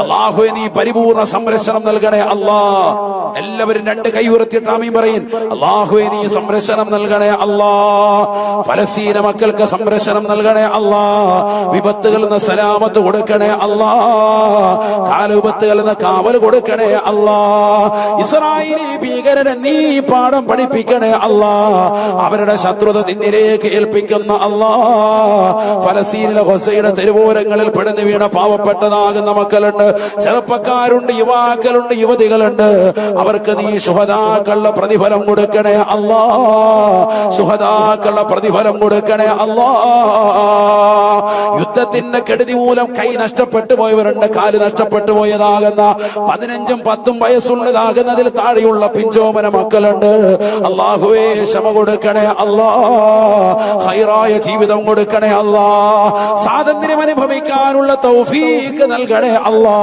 അള്ളാഹുവെ നീ പരിപൂർണ സംരക്ഷണം നൽകണേ അല്ലാ. എല്ലാവരും രണ്ട് കൈ ഉയർത്തിയിട്ട് ആമീൻ പറയും. അള്ളാഹുവെ നീ സംരക്ഷണം നൽകണേ അല്ലാ. ഫലസ്തീന മക്കൾക്ക് സംരക്ഷണം നൽകണേ അല്ലാ. വിപത്തുകളിൽ നിന്ന് സലാമത്ത് കൊടുക്കണേ അല്ലാ. കാലവിപത്തുകളിൽ നിന്ന് കാവൽ കൊടുക്കണേ അല്ലാ. ഇസ്രായേലി ഭീകരനെ നീ പാഠം പഠിപ്പിക്കണേ അല്ലാ. അവരുടെ ശത്രുത നിന്നിലേക്ക് ഏൽപ്പിക്കുന്ന അല്ലാ. ഫലസ്തീനിലെ ഹൊസയുടെ തെരുവോരങ്ങളിൽ പെടുന്നു വീണ പാവപ്പെട്ടതാകുന്ന മക്കളുണ്ട്. ചെറുപ്പക്കാരുണ്ട് യുവാക്കളുണ്ട് യുവതികളുണ്ട്. അവർക്ക് നീ സുഹതാക്കളുടെ പ്രതിഫലം കൊടുക്കണേ അല്ലാ. സുഹതാക്കളുടെ പ്രതിഫലം കൊടുക്കണേ അല്ലാ. യുദ്ധത്തിന്റെ കെടുതി മൂലം കൈ നഷ്ടപ്പെട്ടു പോയവരുണ്ട് കാൽ നഷ്ടപ്പെട്ടു പോയതാകുന്ന പതിനഞ്ചും പത്തും വയസ്സുള്ളതാകുന്നതിൽ താഴെയുള്ള പിഞ്ചോമന മക്കളുണ്ട്. അള്ളാഹുവേ ക്ഷമ കൊടുക്കണേ അല്ലാ. ഹൈറായ ജീവിതം കൊടുക്കണേ അല്ലാ. സ്വാതന്ത്ര്യം അനുഭവിക്കാനുള്ള തൗഫീക്ക് നൽകണേ അല്ലാ.